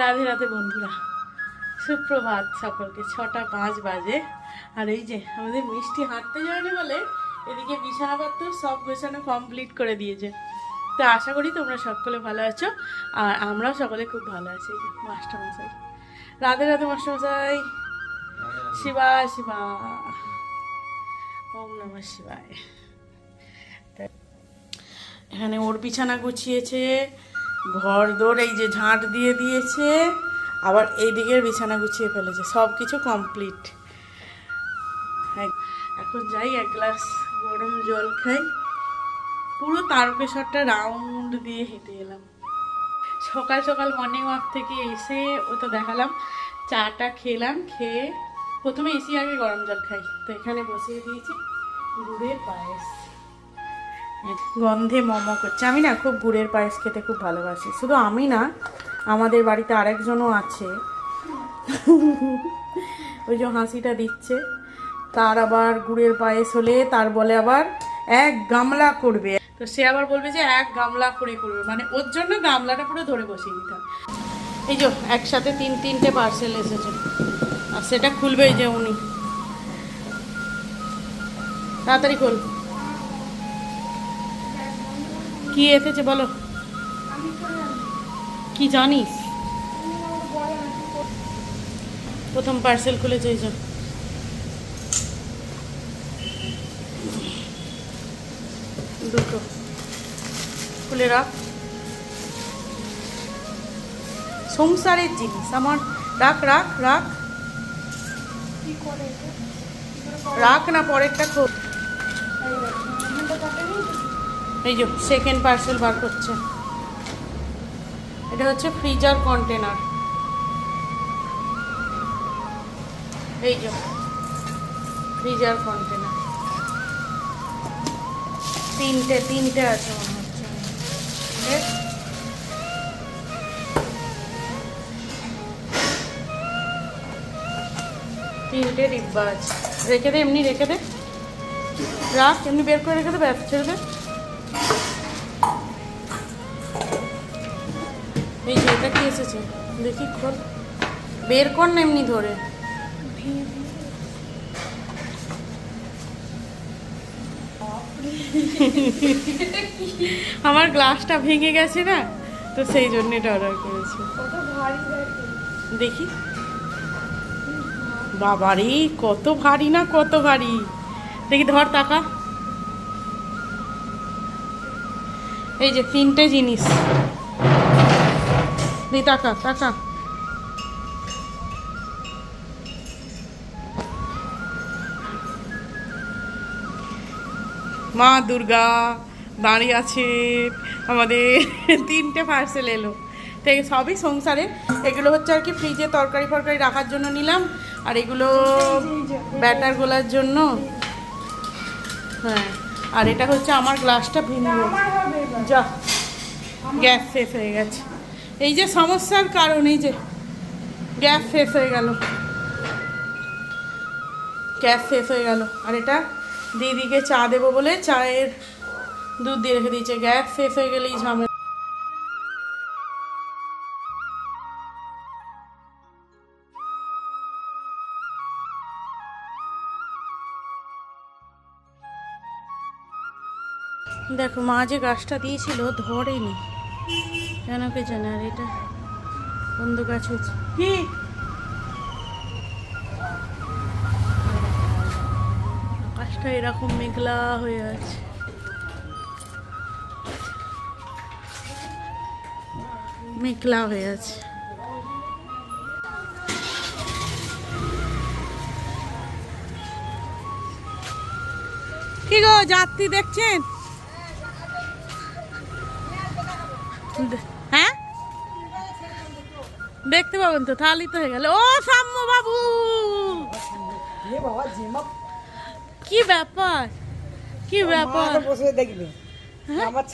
রাধে রাধে বন্ধুরা, সুপ্রভাত সকলকে। ছটা পাঁচ বাজে। আর এই যে আমাদের মিষ্টি হাঁটতে যায়নি বলে, এদিকে বিছানাপত্র সব গোছানো কমপ্লিট করে দিয়েছে। তো আশা করি তোমরা সকলে ভালো আছো, আর আমরাও সকলে খুব ভালো আছি, মাস্টারমশাই। রাধে রাধে মাস্টারমশাই। শিবা শিবা। ওম নমঃ শিবায়। এখানে ওর বিছানা গুছিয়েছে ঘর দৌড় এই যে ঝাঁট দিয়ে দিয়েছে, আবার এই দিকের বিছানা গুছিয়ে ফেলেছে, সব কিছু কমপ্লিট এখন যাই, এক গ্লাস গরম জল খাই। পুরো তারকেশ্বরটা রাউন্ড দিয়ে হেঁটে এলাম। সকাল সকাল মর্নিং ওয়াক থেকে এসে ও তো দেখালাম, চাটা খেলাম, খেয়ে প্রথমে এসি আগে গরম জল খাই। তো এখানে বসিয়ে দিয়েছি, গুড়ের পায়েস। গন্ধে মোমো করছে। আমি না খুব গুড়ের পায়েস খেতে খুব ভালোবাসি। শুধু আমি না, আমাদের বাড়িতে আরেকজনও আছে। ওই যে হাসিটা দিচ্ছে। তার আবার গুড়ের পায়েস হলে তার বলে আবার এক গামলা করবে। তো সে আবার বলবে যে এক গামলা করে করবে। মানে ওর জন্য গামলাটা পুরো ধরে বসিয়ে দিতে এই যে একসাথে তিন, তিনটে পার্সেল এসেছে। আর সেটা খুলবে যে উনি। তাড়াতাড়ি খোল। কি এসেছে বলো? কি জানিস? প্রথম পার্সেল খুলেছে এই দুটো। খুলে রাখ। সংসারের জিনিস, আমার রাখ রাখ রাখ। রাখ না, পরেরটা খোল। এই যে সেকেন্ড পার্সেল বার করছে। এটা হচ্ছে ফ্রিজার কন্টেনার এই যে ফ্রিজার কন্টেনার তিনটে তিনটে আছে মনে হচ্ছে। তিনটে ডিব্বা আছে। রেখে দে, এমনি রেখে দে। রাখ, এমনি বের করে রেখে দে, ব্যাস, ছেড়ে দে। কি এসেছে? দেখি, খোল। বের কর না এমনি ধরে। আমার গ্লাসটা ভেঙে গেছে না, তো সেই জন্য এটা অর্ডার করেছি। দেখি। বাবারে কত ভারী না, কত ভারী। দেখি, ধর টাকা এই যে, তিনটে জিনিস। দি টাকা টাকা। মা দুর্গা, দাঁড়িয়ে আছে, আমাদের তিনটে পার্সেল এলো। তো এই সবই সংসারে। এগুলো হচ্ছে আর কি ফ্রিজে তরকারি ফরকারি রাখার জন্য নিলাম, আর এগুলো ব্যাটার গোলার জন্য। হ্যাঁ আর এটা হচ্ছে আমার গ্লাসটা ভিন্ন যা, গ্যাস শেষ হয়ে গেছে। এই যে সমস্যার কারণ, এই যে গ্যাস শেষ হয়ে গেল। গ্যাস শেষ হয়ে গেল। আর এটা দিদিকে চা দেবো বলে চায়ের দুধ দিয়ে রেখে দিয়েছে। গ্যাস শেষ হয়ে গেলেই ঝামেলা। দেখো, মা যে গাছটা দিয়েছিল ধরেনি। কেন কে জানে? আর এটা বন্ধু গাছ হচ্ছে। কি? আকাশটা এরকম মেঘলা হয়ে আছে। মেঘলা হয়ে আছে। কি গো, যাত্রী দেখছেন? দেখতে পাবেন তো তাহলেই তো হয়ে গেল। ও সাম্য বাবু! কি ব্যাপার? কি ব্যাপার? মা বসে দেখবে। হ্যাঁ? ব্যাপার?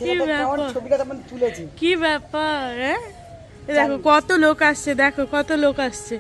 কি ব্যাপার হ্যাঁ? দেখো কত লোক আসছে দেখো কত লোক আসছে।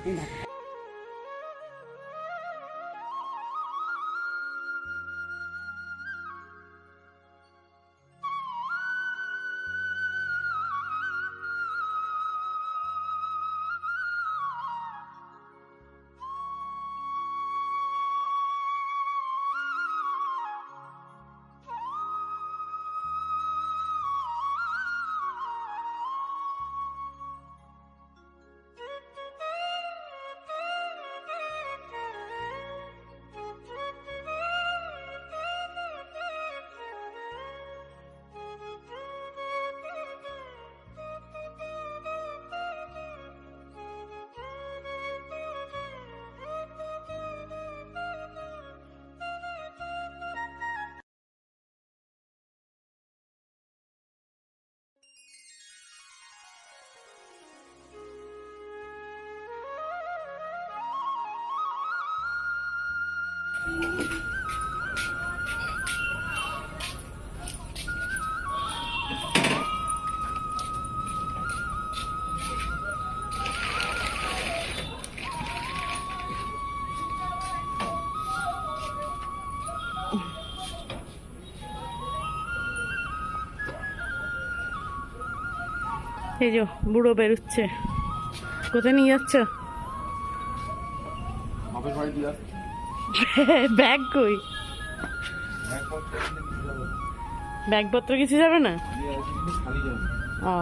এই যে বুড়ো বেরোচ্ছে। কোথায় নিয়ে যাচ্ছ? বাপের বাড়ি দিয়ে ব্যাগ কই? ব্যাগপত্র কিছু যাবে না? ও।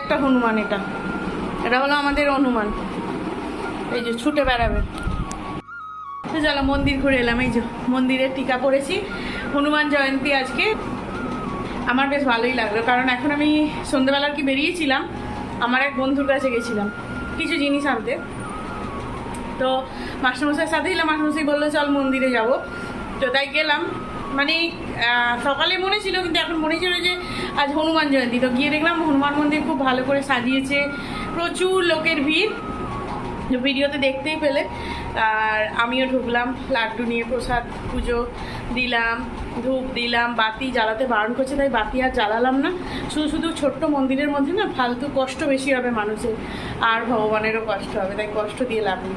একটা হনুমান এটা। এটা হলো আমাদের হনুমান এই যে ছুটে বেড়াবে। তো চলো মন্দির ঘুরে এলাম, এই যে মন্দিরে টিকা পড়েছি। হনুমান জয়ন্তী আজকে। আমার বেশ ভালোই লাগল, কারণ এখন আমি সন্ধ্যেবেলা কি বেরিয়েছিলাম, আমার এক বন্ধুর কাছে গেছিলাম কিছু জিনিস আনতে। তো মাস্টারমশাইয়ের সাথে এলাম, মাস্টারমশাই বলল, চল মন্দিরে যাব। তো তাই গেলাম। মানে সকালে মনে ছিল, কিন্তু এখন মনে ছিল যে আজ হনুমান জয়ন্তী। তো গিয়ে দেখলাম হনুমান মন্দির খুব ভালো করে সাজিয়েছে। প্রচুর লোকের ভিড়। ভিডিওতে দেখতেই পেলে। আর আমিও ঢুকলাম, লাড্ডু নিয়ে প্রসাদ, পুজো দিলাম, ধূপ দিলাম, বাতি জ্বালাতে বারণ করছে, তাই বাতি আর জ্বালালাম না। শুধু শুধু ছোট্ট মন্দিরের মধ্যে না, ফালতু কষ্ট বেশি হবে মানুষের। আর ভগবানেরও কষ্ট হবে, তাই কষ্ট দিয়ে লাভ নেই।